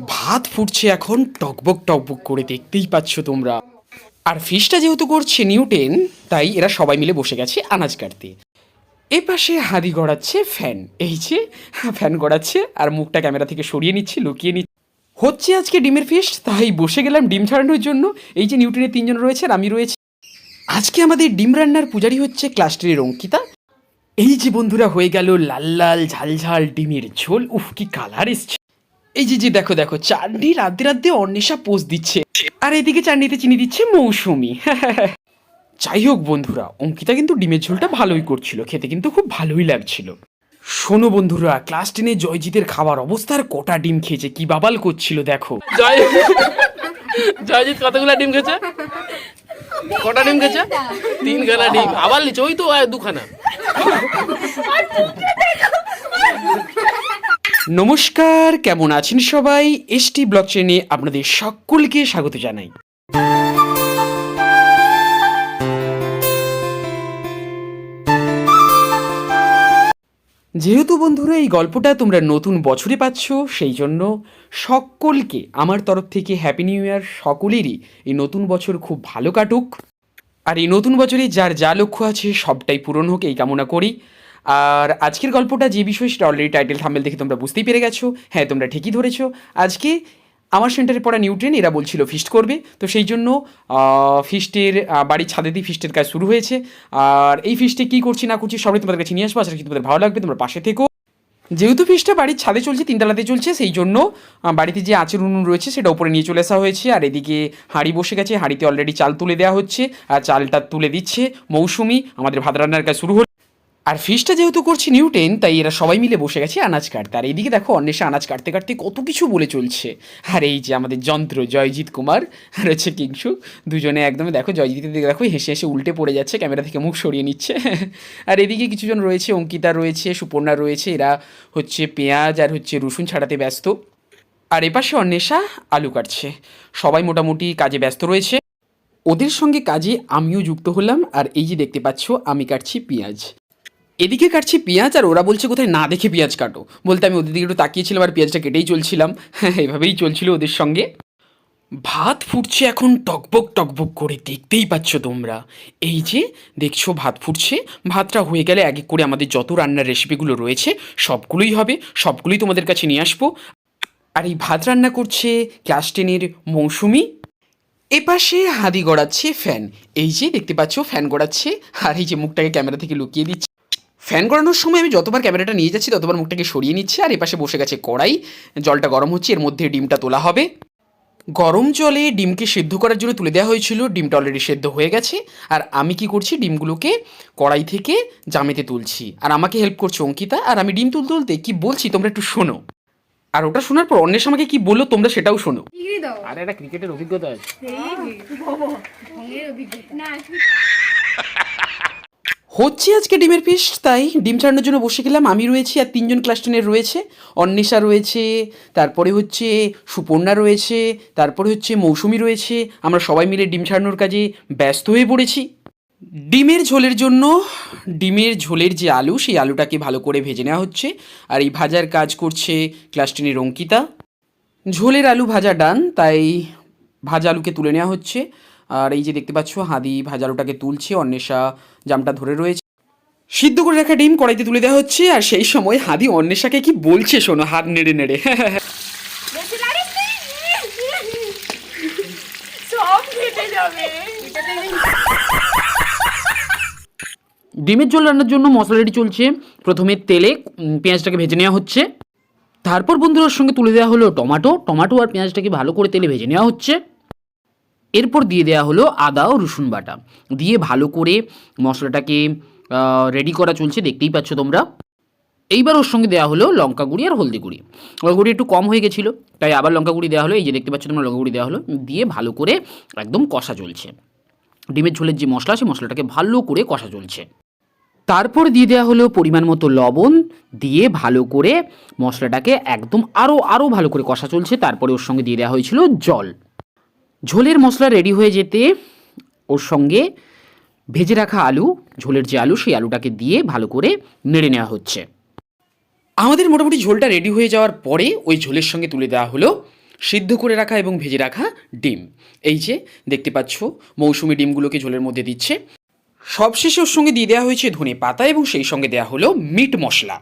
ভাত ফুটছে এখন, টকবক টকবক করে দেখতেই পাচ্ছ তোমরা। আর ফিশটা যেহেতু করছে নিউটেন তাই এরা সবাই মিলে বসে গেছে আনাজ কাটতে। এ পাশে হাঁড়ি গড়াচ্ছে ফ্যান এই যে ফ্যান গড়াচ্ছে, আর মুখটা ক্যামেরা থেকে সরিয়ে নিচ্ছে, লুকিয়ে নিচ্ছে। হচ্ছে আজকে ডিমের ফিস্ট তাই বসে গেলাম ডিম ছাড়ানোর জন্য। এই যে নিউটনের তিনজন রয়েছে, আর আমি রয়েছি। আজকে আমাদের ডিম রান্নার পূজারি হচ্ছে ক্লাস্টারের অঙ্কিতা। এই যে বন্ধুরা, হয়ে গেল লাল লাল ঝাল ঝাল ডিমের ঝোল, উফ, কি কালার এসছে। এই যে যে দেখো দেখো, চাটনি রাধে রাধে অন্বেষা পোজ দিচ্ছে। আর এদিকে চাটনিতে চিনি দিচ্ছে মৌসুমি। যাই হোক বন্ধুরা, অঙ্কিতা কিন্তু ডিমের ঝোলটা ভালোই করছিল, খেতে কিন্তু খুব ভালোই লাগছিল। শোনো বন্ধুরা, ক্লাস টেনে জয়জিতের খাবার অবস্থার কটা ডিম খেয়েছে, কি বাবাল করছিল দেখো। জয় জয়জিৎ কতগুলো ডিম খেয়েছে? কটা ডিম খেয়েছে? তিন খানা ডিম। আবার লিচে ওই তো দুখানা। নমস্কার, কেমন আছেন সবাই? এসটি ব্লক চেনে আপনাদের সকলকে স্বাগত জানাই। যেহেতু বন্ধুরা, এই গল্পটা তোমরা নতুন বছরে পাচ্ছ, সেই জন্য সকলকে আমার তরফ থেকে হ্যাপি নিউ ইয়ার সকলেরই এই নতুন বছর খুব ভালো কাটুক। আর এই নতুন বছরে যার যা লক্ষ্য আছে, সবটাই পূরণ হোক, এই কামনা করি। আর আজকের গল্পটা যে বিষয় সেটা অলরেডি টাইটেল থাম্বেল দেখে তোমরা বুঝতেই পেরে গেছো। হ্যাঁ তোমরা ঠিকই ধরেছো। আজকে আমার সেন্টারে পড়া নিউট্রেন এরা বলছিল ফিস্ট করবে। তো সেই জন্য ফিস্টের বাড়ির ছাদেতেই ফিস্টের কাজ শুরু হয়েছে। আর এই ফিস্টে কী করছি না করছি সবই তোমাদের কাছে নিয়ে আসব। আশা তোমাদের ভালো লাগবে, তোমরা পাশে থেকো। যেহেতু ফিসটা বাড়ির ছাদে চলছে তিনতলাতে চলছে, সেই জন্য বাড়িতে যে আচর উনুন রয়েছে সেটা উপরে নিয়ে চলে আসা হয়েছে। আর এদিকে হাঁড়ি বসে গেছে, হাঁড়িতে অলরেডি চাল তুলে দেওয়া হচ্ছে। আর চালটা তুলে দিচ্ছে মৌসুমি। আমাদের ভাত রান্নার কাজ শুরু আর ফিসটা যেহেতু করছি নিউটেন তাই এরা সবাই মিলে বসে গেছে আনাজ কাটতে। আর এইদিকে দেখো, অন্বেষা আনাজ কাটতে কাটতে কত কিছু বলে চলছে। আর এই যে আমাদের যন্ত্র, জয়জিৎ কুমার আর হচ্ছে কিংসু, দুজনে একদম দেখো, জয়জিতের দিকে দেখো, হেসে হেসে উল্টে পড়ে যাচ্ছে ক্যামেরা থেকে মুখ সরিয়ে নিচ্ছে। আর এদিকে কিছুজন রয়েছে, অঙ্কিতা রয়েছে, সুপর্ণা রয়েছে, এরা হচ্ছে পেঁয়াজ আর হচ্ছে রসুন ছাড়াতে ব্যস্ত। আর এপাশে অন্বেষা আলু কাটছে। সবাই মোটামুটি কাজে ব্যস্ত রয়েছে। ওদের সঙ্গে কাজে আমিও যুক্ত হলাম, আর এই যে দেখতে পাচ্ছ, আমি কাটছি পেঁয়াজ। এদিকে কাটছি পেঁয়াজ আর ওরা বলছে কোথায় না দেখে পেঁয়াজ কাটো। বলতে আমি ওদের দিকে একটু তাকিয়েছিলাম আর পেঁয়াজটা কেটেই চলছিলাম। হ্যাঁ এভাবেই চলছিল ওদের সঙ্গে। ভাত ফুটছে এখন টকবক টকবক করে, দেখতেই পাচ্ছ তোমরা। এই যে, দেখছ ভাত ফুটছে। ভাতটা হয়ে গেলে এক এক করে আমাদের যত রান্নার রেসিপিগুলো রয়েছে, সবগুলোই হবে, সবগুলোই তোমাদের কাছে নিয়ে আসব। আর এই ভাত রান্না করছে ক্লাস টেনের মৌসুমি। এপাশে হাদি গড়াচ্ছে ফ্যান। এই যে, দেখতে পাচ্ছ, ফ্যান গড়াচ্ছে। আর এই যে, মুখটাকে ক্যামেরা থেকে লুকিয়ে দিচ্ছে। ফ্যান গড়ানোর সময় আমি যতবার ক্যামেরাটা নিয়ে যাচ্ছি ততবার মুখটাকে সরিয়ে নিচ্ছি আর এপাশে বসে গেছে কড়াই। জলটা গরম হচ্ছে এর মধ্যে ডিমটা তোলা হবে। গরম জলে ডিমকে সেদ্ধ করার জন্য তুলে দেওয়া হয়েছিল ডিমটা অলরেডি সেদ্ধ হয়ে গেছে। আর আমি কি করছি ডিমগুলোকে কড়াই থেকে জামেতে তুলছি। আর আমাকে হেল্প করছে অঙ্কিতা আর আমি ডিম তুলতে তুলতে কি বলছি তোমরা একটু শোনো। আর ওটা শোনার পর অন্যের আমাকে কি বলল তোমরা সেটাও শোনো। দাও? আর একটা ক্রিকেটের অভিজ্ঞতা আছে। অভিজ্ঞতা। না হচ্ছে আজকে ডিমের পিস তাই ডিম ছাড়ানোর জন্য বসে গেলাম। আমি রয়েছি আর তিনজন ক্লাস টেনের রয়েছে। অন্বেষা রয়েছে, তারপরে হচ্ছে সুপর্ণা রয়েছে, তারপরে হচ্ছে মৌসুমি রয়েছে। আমরা সবাই মিলে ডিম ছাড়ানোর কাজে ব্যস্ত হয়ে পড়েছি। ডিমের ঝোলের জন্য, ডিমের ঝোলের যে আলু, সেই আলুটাকে ভালো করে ভেজে নেওয়া হচ্ছে। আর এই ভাজার কাজ করছে ক্লাস টেনের অঙ্কিতা। ঝোলের আলু ভাজা ডান তাই ভাজা আলুকে তুলে নেওয়া হচ্ছে। আর এই যে দেখতে পাচ্ছ হাদি ভাজা আলুটাকে তুলছে অন্বেষা জামটা ধরে রয়েছে। সিদ্ধ করে রাখা ডিম কড়াইতে তুলে দেওয়া হচ্ছে আর সেই সময় হাদি অন্বেষাকে কি বলছে শোনো হাত নেড়ে নেড়ে। ডিমের ঝোল রান্নার জন্য মশলা রেডি চলছে। প্রথমে তেলে পেঁয়াজটাকে ভেজে নেওয়া হচ্ছে। তারপর বন্ধুরার সঙ্গে তুলে দেওয়া হলো টমাটো। টমাটো আর পেঁয়াজটাকে ভালো করে তেলে ভেজে নেওয়া হচ্ছে। এরপর দিয়ে দেওয়া হলো আদা ও রসুন বাটা। দিয়ে ভালো করে মশলাটাকে রেডি করা চলছে, দেখতেই পাচ্ছ তোমরা। এইবার ওর সঙ্গে দেওয়া হলো লঙ্কা গুঁড়ি আর হলদি গুঁড়ি। লঙ্কা গুঁড়ি একটু কম হয়ে গেছিল, তাই আবার লঙ্কা গুঁড়ি দেওয়া হলো। এই যে দেখতে পাচ্ছ তোমরা লঙ্কা গুঁড়ি দেওয়া হলো। দিয়ে ভালো করে একদম কষা চলছে। ডিমের ঝোলের যে মশলা সেই মশলাটাকে ভালো করে কষা চলছে। তারপর দিয়ে দেওয়া হলো পরিমাণ মতো লবণ। দিয়ে ভালো করে মশলাটাকে একদম আরও আরও ভালো করে কষা চলছে। তারপরে ওর সঙ্গে দিয়ে দেওয়া হয়েছিল জল। ঝোলের মশলা রেডি হয়ে যেতে ওর সঙ্গে ভেজে রাখা আলু, ঝোলের যে আলু, সেই আলুটাকে দিয়ে ভালো করে নেড়ে নেওয়া হচ্ছে। আমাদের মোটামুটি ঝোলটা রেডি হয়ে যাওয়ার পরে ওই ঝোলের সঙ্গে তুলে দেওয়া হলো সিদ্ধ করে রাখা এবং ভেজে রাখা ডিম। এই যে, দেখতে পাচ্ছ, মৌসুমি ডিমগুলোকে ঝোলের মধ্যে দিচ্ছে। সবশেষে ওর সঙ্গে দিয়ে দেওয়া হয়েছে ধনে পাতা এবং সেই সঙ্গে দেওয়া হলো মিট মশলা।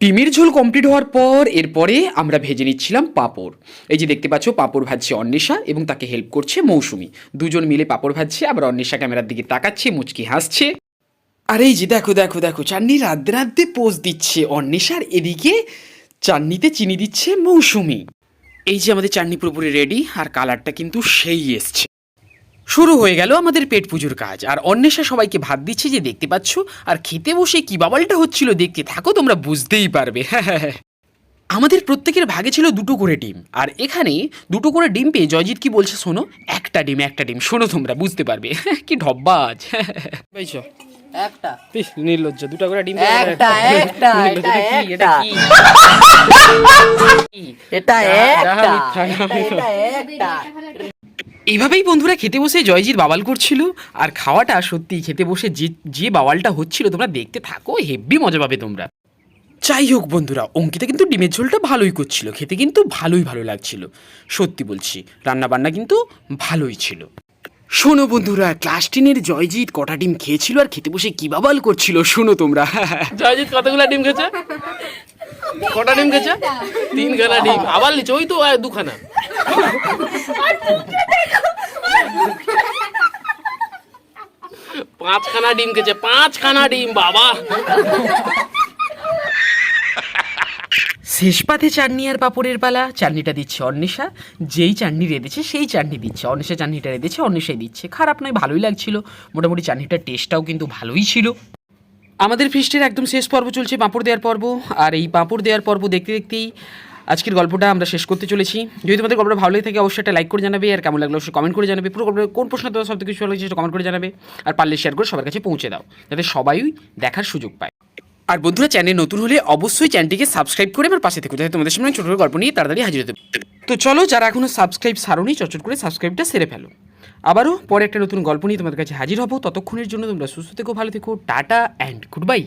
ডিমের ঝোল কমপ্লিট হওয়ার পর এরপরে আমরা ভেজে নিচ্ছিলাম পাঁপড়। এই যে দেখতে পাচ্ছ, পাঁপড় ভাজছে অন্বেষা এবং তাকে হেল্প করছে মৌসুমি। দুজন মিলে পাঁপড় ভাজছে, আবার অন্বেষা ক্যামেরার দিকে তাকাচ্ছে, মুচকি হাসছে। আর এই যে দেখো দেখো দেখো চাননি রাধে রাধে পোজ দিচ্ছে অন্বেষার এদিকে চাননিতে চিনি দিচ্ছে মৌসুমি। এই যে আমাদের চাটনি পুরোপুরি রেডি আর কালারটা কিন্তু সেই এসছে। শুরু হয়ে গেল আমাদের পেট পুজোর কাজ। আর অন্বেষা সবাইকে ভাত দিচ্ছে যে দেখতে পাচ্ছ আর খেতে বসে কি বাবালটা হচ্ছিল দেখতে থাকো তোমরা বুঝতেই পারবে। আমাদের প্রত্যেকের ভাগে ছিল দুটো করে ডিম। আর এখানে দুটো করে ডিম পেয়ে জয়জিৎ কি বলছে শোনো? একটা ডিম একটা ডিম। শোনো তোমরা বুঝতে পারবে। কি ঢব্বাজ। পাইছো একটা। নির্লজ্জ দুটো করে ডিম একটা, একটা, এটা কি, এটা কি? এটা ডাহা মিথ্যা, ডাহা মিথ্যা। এইভাবেই বন্ধুরা খেতে বসে জয়জিৎ বাবাল করছিল। আর খাওয়াটা সত্যি খেতে বসে যে যে বাবালটা হচ্ছিল, তোমরা দেখতে থাকো হেভি মজা পাবে তোমরা। যাই হোক বন্ধুরা, অঙ্কিতা কিন্তু ডিমের ঝোলটা ভালোই করছিল, খেতে কিন্তু ভালোই ভালো লাগছিল। সত্যি বলছি রান্না বান্না কিন্তু ভালোই ছিল। শোনো বন্ধুরা, ক্লাস টেনের জয়জিৎ কটা ডিম খেয়েছিল আর খেতে বসে কি বাবাল করছিল, শোনো তোমরা। জয়জিৎ কতগুলা ডিম খেয়েছে? কটা ডিম খেয়েছে? তিন খানা ডিম। আবার লিচে ওই তো দুখানা। পাঁচখানা ডিম খেয়েছে, পাঁচখানা ডিম, বাবা। শেষ পাতে চাটনি আর পাপড়ের পালা, চাটনিটা দিচ্ছে অন্বেষা। যেই চাটনি রেঁধেছে, সেই চাটনি দিচ্ছে। অন্বেষা চাটনিটা রেঁধেছে, অন্বেষাই দিচ্ছে। খারাপ নয়, ভালোই লাগছিল। মোটামুটি চাটনিটার টেস্টটাও কিন্তু ভালোই ছিল। আমাদের ফিস্টের একদম শেষ পর্ব চলছে পাঁপড় দেওয়ার পর্ব। আর এই পাঁপড় দেওয়ার পর্ব দেখতে দেখতেই আজকের গল্পটা আমরা শেষ করতে চলেছি। যদি তোমাদের গল্পটা ভালো লাগে থাকে, অবশ্যই একটা লাইক করে জানাবে, আর কেমন লাগল অবশ্যই কমেন্ট করে জানাবে। পুরো গল্পের কোন প্রশ্ন তোমার সবথেকে কিছু ভালো সেটা কমেন্ট করে জানাবে, আর পারলে শেয়ার করে সবার কাছে পৌঁছে দাও, যাতে সবাই দেখার সুযোগ পায়। আর বন্ধুরা চ্যানেল নতুন হলে অবশ্যই চ্যানেলটিকে সাবস্ক্রাইব করে আমার পাশে থেকে, যাতে তোমাদের সামনে ছোটো ছোটো গল্প নিয়ে তাড়াতাড়ি হাজির হতে তো চলো, যারা এখনও সাবস্ক্রাইব সারোনি চটচট করে সাবস্ক্রাইবটা সেরে ফেলো। আবারও পরে একটা নতুন গল্প নিয়ে তোমাদের কাছে হাজির হব। ততক্ষণের জন্য তোমরা সুস্থ থেকো, ভালো থেকো, টাটা অ্যান্ড গুড বাই